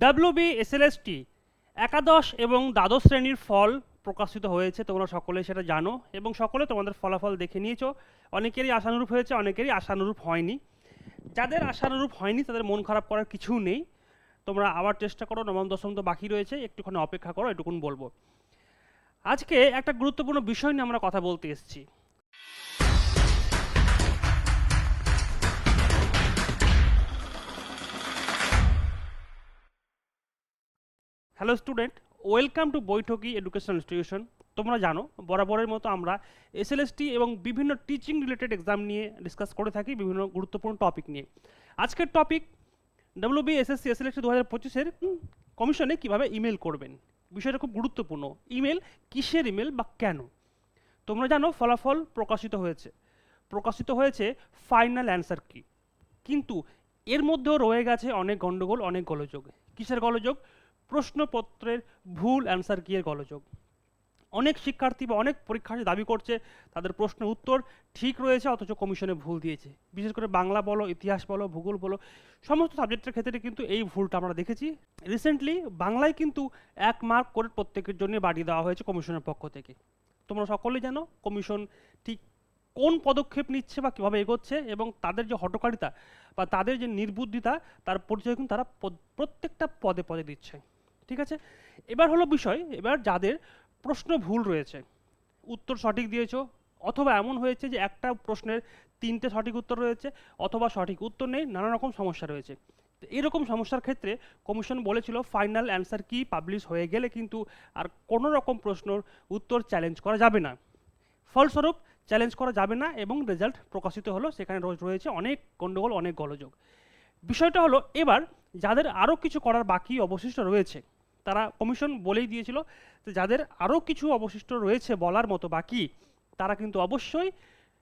WB SLST একাদশ এবং দ্বাদশ শ্রেণির ফল প্রকাশিত হয়েছে, তোমরা সকলে সেটা জানো, এবং সকলে তোমাদের ফলাফল দেখে নিয়েছো। অনেকেরই আশানুরূপ হয়েছে, অনেকেরই আশানুরূপ হয়নি। যাদের আশানুরূপ হয়নি, তাদের মন খারাপ করার কিছু নেই। তোমরা আবার চেষ্টা করো, নবম, দশম তো বাকি রয়েছে, একটুখানি অপেক্ষা করো, এটুকুন বলব। আজকে একটা গুরুত্বপূর্ণ বিষয় নিয়ে আমরা কথা বলতে এসেছি। Hello student welcome to Baithaki education institution তোমরা জানো, বরাবরের মতো আমরা এসএলএসটি এবং বিভিন্ন টিচিং রিলেটেড এক্সাম নিয়ে ডিসকাস করে থাকি বিভিন্ন গুরুত্বপূর্ণ টপিক নিয়ে। আজকের টপিক ডাব্লিউবি এসএসসি এসএলএসটি দু হাজার পঁচিশের কমিশনে কীভাবে ইমেল করবেন? বিষয়টা খুব গুরুত্বপূর্ণ। ইমেল কিসের ইমেল বা কেন? তোমরা জানো, ফলাফল প্রকাশিত হয়েছে। প্রকাশিত হয়েছে ফাইনাল অ্যান্সার কি? কিন্তু এর মধ্যেও রয়ে গেছে অনেক গণ্ডগোল অনেক গোলযোগ। কিসের গোলযোগ? প্রশ্নপত্রের ভুল অ্যান্সার কি এর গোলযোগ? অনেক শিক্ষার্থী বা অনেক পরীক্ষার্থী দাবি করছে, তাদের প্রশ্নের উত্তর ঠিক রয়েছে, অথচ কমিশনে ভুল দিয়েছে। বিশেষ করে বাংলা বলো, ইতিহাস বলো, ভূগোল বলো, সমস্ত সাবজেক্টের ক্ষেত্রে কিন্তু এই ভুলটা আমরা দেখেছি। রিসেন্টলি বাংলায় কিন্তু এক মার্ক করে প্রত্যেকের জন্য বাড়িয়ে দেওয়া হয়েছে কমিশনের পক্ষ থেকে। তোমরা সকলেই জানো কমিশন ঠিক কোন পদক্ষেপ নিচ্ছে বা কীভাবে এগোচ্ছে এবং তাদের যে হটকারিতা বা তাদের যে নির্বুদ্ধিতা, তার পরিচয় কিন্তু তারা প্রত্যেকটা পদে পদে দিচ্ছে। ঠিক আছে? এবার হলো বিষয়, এবার যাদের প্রশ্ন ভুল রয়েছে, উত্তর সঠিক দিয়েছ, অথবা এমন হয়েছে যে একটা প্রশ্নের তিনটে সঠিক উত্তর রয়েছে, অথবা সঠিক উত্তর নেই, নানা রকম সমস্যা রয়েছে। তো এরকম সমস্যার ক্ষেত্রে কমিশন বলেছিল, ফাইনাল অ্যান্সার কি পাবলিশ হয়ে গেলে কিন্তু আর কোনো রকম প্রশ্নর উত্তর চ্যালেঞ্জ করা যাবে না। ফলস্বরূপ, চ্যালেঞ্জ করা যাবে না এবং রেজাল্ট প্রকাশিত হলো, সেখানে রয়ে- রয়েছে অনেক গণ্ডগোল, অনেক গলযোগ। বিষয়টা হলো, এবার যাদের আরও কিছু করার বাকি অবশিষ্ট রয়েছে তারা কমিশন বলেই দিয়েছিল যে যাদের আরও কিছু অবশিষ্ট রয়েছে বলার মতো বাকি, তারা কিন্তু অবশ্যই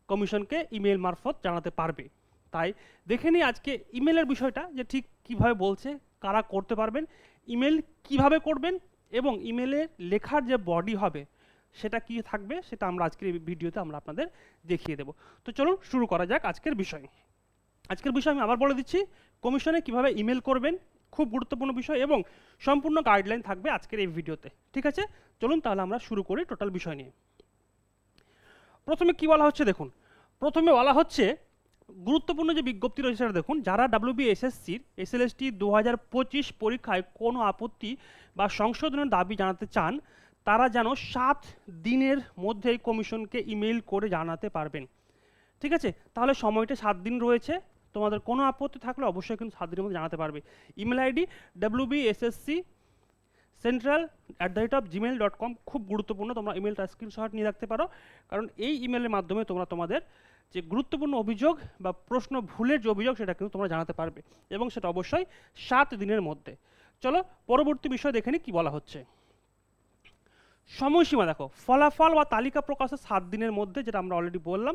কমিশনকে ইমেল মারফত জানাতে পারবে। তাই দেখে নিই আজকে ইমেলের বিষয়টা যে ঠিক কীভাবে বলছে, কারা করতে পারবেন, ইমেল কীভাবে করবেন এবং ইমেলে লেখার যে বডি হবে সেটা কি থাকবে সেটা আমরা আজকের ভিডিওতে আমরা আপনাদের দেখিয়ে দেব। তো চলুন শুরু করা যাক আজকের বিষয়। আজকের বিষয় আমি আবার বলে দিচ্ছি, কমিশনে কীভাবে ইমেল করবেন খুব গুরুত্বপূর্ণ বিষয় এবং সম্পূর্ণ গাইডলাইন থাকবে আজকের এই ভিডিওতে, ঠিক আছে? চলুন তাহলে আমরা শুরু করি টোটাল বিষয় নিয়ে। প্রথমে কি বলা হচ্ছে দেখুন, প্রথমে বলা হচ্ছে গুরুত্বপূর্ণ যে বিজ্ঞপ্তি রয়েছে সেটা দেখুন, যারা ডাব্লিউবি এসএসসির এসএলএসটি দু হাজার পঁচিশ পরীক্ষায় কোনো আপত্তি বা সংশোধনের দাবি জানাতে চান, তারা যেন সাত দিনের মধ্যেই কমিশনকে ইমেল করে জানাতে পারবেন। ঠিক আছে? তাহলে সময়টা সাত দিন রয়েছে। তোমাদের কোনো আপত্তি থাকলে অবশ্যই কিন্তু সাত দিনের মধ্যে জানাতে পারবে। Email ID W B S S C central at the rate of Gmail dot com খুব গুরুত্বপূর্ণ, তোমরা ইমেলটা স্ক্রিনশট নিয়ে রাখতে পারো। কারণ এই ইমেলের মাধ্যমে তোমরা তোমাদের যে গুরুত্বপূর্ণ অভিযোগ বা প্রশ্ন ভুলের যে অভিযোগ, সেটা কিন্তু তোমরা জানাতে পারবে এবং সেটা অবশ্যই সাত দিনের মধ্যে। চলো, পরবর্তী বিষয় দেখে নিই কী বলা হচ্ছে। সময়সীমা দেখো, ফলাফল বা তালিকা প্রকাশের সাত দিনের মধ্যে, যেটা আমরা অলরেডি বললাম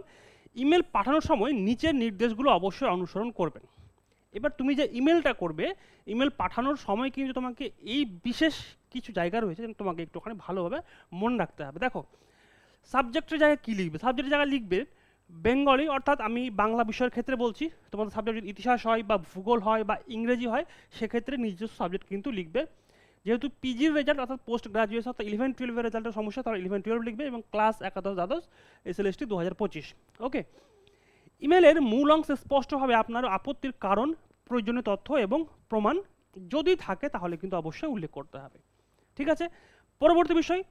ইমেল পাঠানোর সময় নিচের নির্দেশগুলো অবশ্যই অনুসরণ করবেন। এবার তুমি যে ইমেলটা করবে, ইমেল পাঠানোর সময় কিন্তু তোমাকে এই বিশেষ কিছু জায়গা রয়েছে তোমাকে একটুখানি ভালোভাবে মনে রাখতে হবে। দেখো সাবজেক্টের জায়গায় কী লিখবে? সাবজেক্টের জায়গায় লিখবে বেঙ্গলি অর্থাৎ আমি বাংলা বিষয়ের ক্ষেত্রে বলছি, তোমাদের সাবজেক্ট ইতিহাস হয় বা ভূগোল হয় বা ইংরেজি হয়, সেক্ষেত্রে নিজস্ব সাবজেক্ট কিন্তু লিখবে। যেহেতু পিজির রেজাল্ট অর্থাৎ পোস্ট গ্রাজুয়েশন অর্থাৎ ইলেভেন টুয়েলভের রেজাল্টের সমস্যা, তারা ইলেভেন টুয়েলভ লিখবে এবং ক্লাস একাদশ দ্বাদশ এস এল এসটি দু হাজার পঁচিশ ওকে ইমেলের মূল অংশে স্পষ্টভাবে আপনার আপত্তির কারণ, প্রয়োজনীয় তথ্য এবং প্রমাণ যদি থাকে তাহলে কিন্তু অবশ্যই উল্লেখ করতে হবে। ঠিক আছে? পরবর্তী বিষয়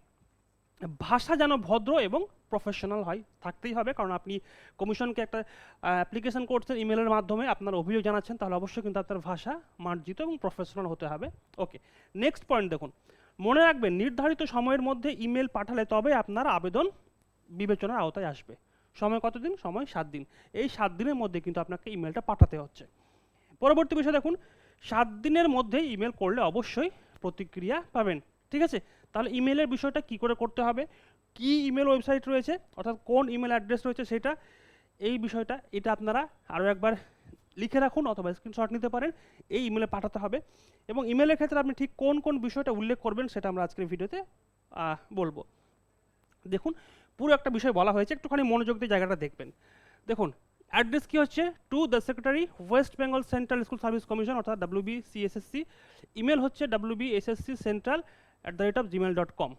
ভাষা যেন ভদ্র এবং প্রফেশনাল হয়, থাকতেই হবে। কারণ আপনি কমিশনকে একটা অ্যাপ্লিকেশন করছেন ইমেলের মাধ্যমে, আপনার অভিযোগ জানাচ্ছেন, তাহলে অবশ্যই কিন্তু আপনার ভাষা মার্জিত এবং প্রফেশনাল হতে হবে। ওকে নেক্সট পয়েন্ট দেখুন। মনে রাখবেন, নির্ধারিত সময়ের মধ্যে ইমেল পাঠালে তবে আপনার আবেদন বিবেচনার আওতায় আসবে। সময় কতদিন সময় সাত দিন। এই সাত দিনের মধ্যে কিন্তু আপনাকে ইমেলটা পাঠাতে হচ্ছে। পরবর্তী বিষয় দেখুন, সাত দিনের মধ্যে ইমেল করলে অবশ্যই প্রতিক্রিয়া পাবেন। ঠিক আছে? তাহলে ইমেলের বিষয়টা কি করে করতে হবে? কি ইমেল ওয়েবসাইট রয়েছে? অর্থাৎ কোন ইমেল অ্যাড্রেস রয়েছে সেটা, এই বিষয়টা, এটা আপনারা আরও একবার লিখে রাখুন অথবা স্ক্রিনশট নিতে পারেন। এই ইমেলে পাঠাতে হবে। এবং ইমেলের ক্ষেত্রে আপনি ঠিক কোন কোন বিষয়টা উল্লেখ করবেন সেটা আমরা আজকের ভিডিওতে বলব। দেখুন, পুরো একটা বিষয় বলা হয়েছে। একটুখানি মনোযোগ দিয়ে জায়গাটা দেখবেন। দেখুন অ্যাড্রেস কি হচ্ছে? To the secretary West Bengal central school service commission অর্থাৎ ডাব্লিউবি সিএসএসসি ইমেল হচ্ছে WB SSC central at the rate of Gmail dot com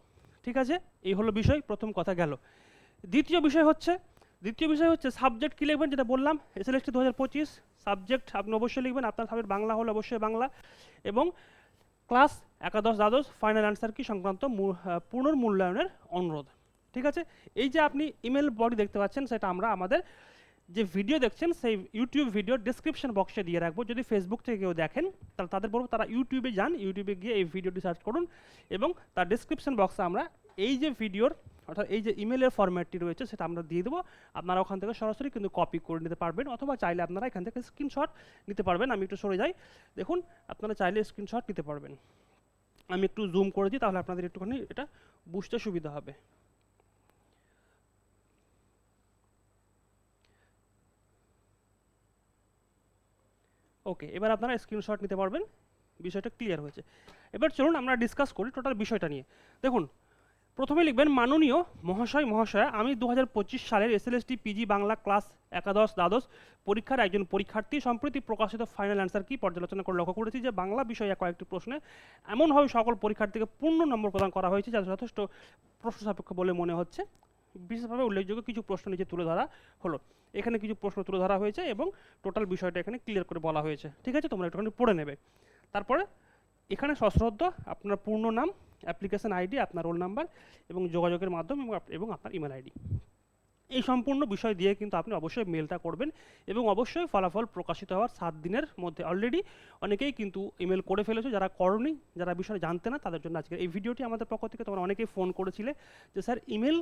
ঠিক আছে? এই হলো বিষয়, প্রথম কথা গেল। দ্বিতীয় বিষয় হচ্ছে, দ্বিতীয় বিষয় হচ্ছে সাবজেক্ট কী লিখবেন যেটা বললাম? এসএলএসটি দু হাজার পঁচিশ সাবজেক্ট আপনি অবশ্যই লিখবেন, আপনার সাবজেক্ট বাংলা হলে অবশ্যই বাংলা। এবং ক্লাস একাদশ, দ্বাদশ ফাইনাল অ্যান্সার কি সংক্রান্ত পুনর্মূল্যায়নের অনুরোধ। ঠিক আছে? এই যে আপনি ইমেল বডি দেখতে পাচ্ছেন, সেটা আমরা আমাদের যে ভিডিও দেখছেন, সেই ইউটিউব ভিডিও ডিসক্রিপশন বক্সে দিয়ে রাখব। যদি ফেসবুক থেকে কেউ দেখেন, তাহলে তাদের বলব, তারা ইউটিউবে যান ইউটিউবে গিয়ে এই ভিডিওটি সার্চ করুন এবং তার ডিসক্রিপশন বক্সে আমরা এই যে ভিডিওর অর্থাৎ এই যে ইমেলের ফরম্যাটটি রয়েছে, সেটা আমরা দিয়ে দেবো। আপনারা ওখান থেকে সরাসরি কিন্তু কপি করে নিতে পারবেন, অথবা চাইলে আপনারা এখান থেকে স্ক্রিনশট নিতে পারবেন। আমি একটু সরে যাই। দেখুন, আপনারা চাইলে স্ক্রিনশট নিতে পারবেন। আমি একটু জুম করে দিই, তাহলে আপনাদের একটুখানি এটা বুঝতে সুবিধা হবে। ওকে এবার আপনারা স্ক্রিনশট নিতে পারবেন। বিষয়টা ক্লিয়ার হয়েছে। এবার চলুন আমরা ডিসকাস করি টোটাল বিষয়টা নিয়ে। দেখুন, প্রথমে লিখবেন, মাননীয় মহাশয়, মহাশয়া, আমি দু পঁচিশ সালের এসএলএসটি পিজি বাংলা ক্লাস একাদশ, দ্বাদশ পরীক্ষার একজন পরীক্ষার্থী সম্প্রতি প্রকাশিত ফাইনাল অ্যান্সার কি পর্যালোচনা করে লক্ষ্য করেছি যে বাংলা বিষয়ে কয়েকটি প্রশ্নে এমনভাবে সকল পরীক্ষার্থীকে পূর্ণ নম্বর প্রদান করা হয়েছে যা যথেষ্ট প্রশ্ন সাপেক্ষ বলে মনে হচ্ছে। বিশেষভাবে উল্লেখযোগ্য কিছু প্রশ্ন নিচে তুলে ধরা হলো। এখানে কিছু প্রশ্ন তুলে ধরা হয়েছে এবং টোটাল বিষয়টা এখানে ক্লিয়ার করে বলা হয়েছে। ঠিক আছে? তোমরা একটুখানি পড়ে নেবে। তারপরে এখানে সশ্রদ্ধ, আপনার পূর্ণ নাম অ্যাপ্লিকেশন আইডি আপনার রোল নাম্বার এবং যোগাযোগের মাধ্যম এবং আপনার ইমেল আইডি এই সম্পূর্ণ বিষয় দিয়ে কিন্তু আপনি অবশ্যই মেলটা করবেন এবং অবশ্যই ফলাফল প্রকাশিত হওয়ার সাত দিনের মধ্যে অলরেডি অনেকেই কিন্তু ইমেল করে ফেলেছে। যারা করনি, যারা বিষয়ে জানতে না, তাদের জন্য আজকে এই ভিডিওটি আমাদের পক্ষ থেকে তোমরা অনেকেই ফোন করেছিলে যে, স্যার ইমেল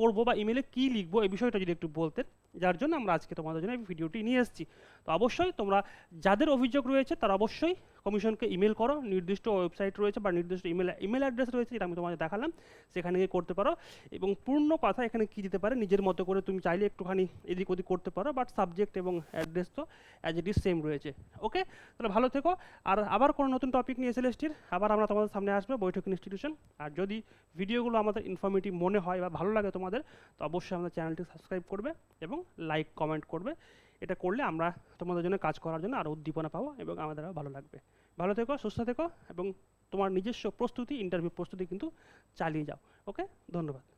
করব বা ইমেলে কী লিখব এই বিষয়টা যদি একটু বলতেন, যার জন্য আমরা আজকে তোমাদের জন্য এই ভিডিওটি নিয়ে এসেছি। তো অবশ্যই তোমরা যাদের অভিযোগ রয়েছে তারা অবশ্যই কমিশনকে ইমেল করো, নির্দিষ্ট ওয়েবসাইট রয়েছে বা নির্দিষ্ট ইমেল ইমেল অ্যাড্রেস রয়েছে যেটা আমি তোমাদের দেখালাম, সেখানে গিয়ে করতে পারো। এবং পূর্ণ কথা এখানে কী দিতে পারে, নিজের মতো করে তুমি চাইলে একটুখানি এদিক ওদিক করতে পারো বাট সাবজেক্ট এবং অ্যাড্রেস তো অ্যাজ ইট ইজ সেম রয়েছে। ওকে তাহলে ভালো থেকো। আর আবার কোনো নতুন টপিক নিয়ে এসএলএসটির আবার আমরা তোমাদের সামনে আসব, বৈঠক ইনস্টিটিউশন আর যদি ভিডিওগুলো আমাদের ইনফরমেটিভ মনে হয় বা ভালো লাগে তোমাদের, তো অবশ্যই আমাদের চ্যানেলটি সাবস্ক্রাইব করবে এবং লাইক কমেন্ট করবে। এটা করলে আমরা তোমাদের জন্য কাজ করার জন্য আরও উদ্দীপনা পাবো এবং আমাদের ভালো লাগবে। ভালো থেকো, সুস্থ থেকো এবং তোমার নিজস্ব প্রস্তুতি ইন্টারভিউ প্রস্তুতি কিন্তু চালিয়ে যাও ওকে ধন্যবাদ।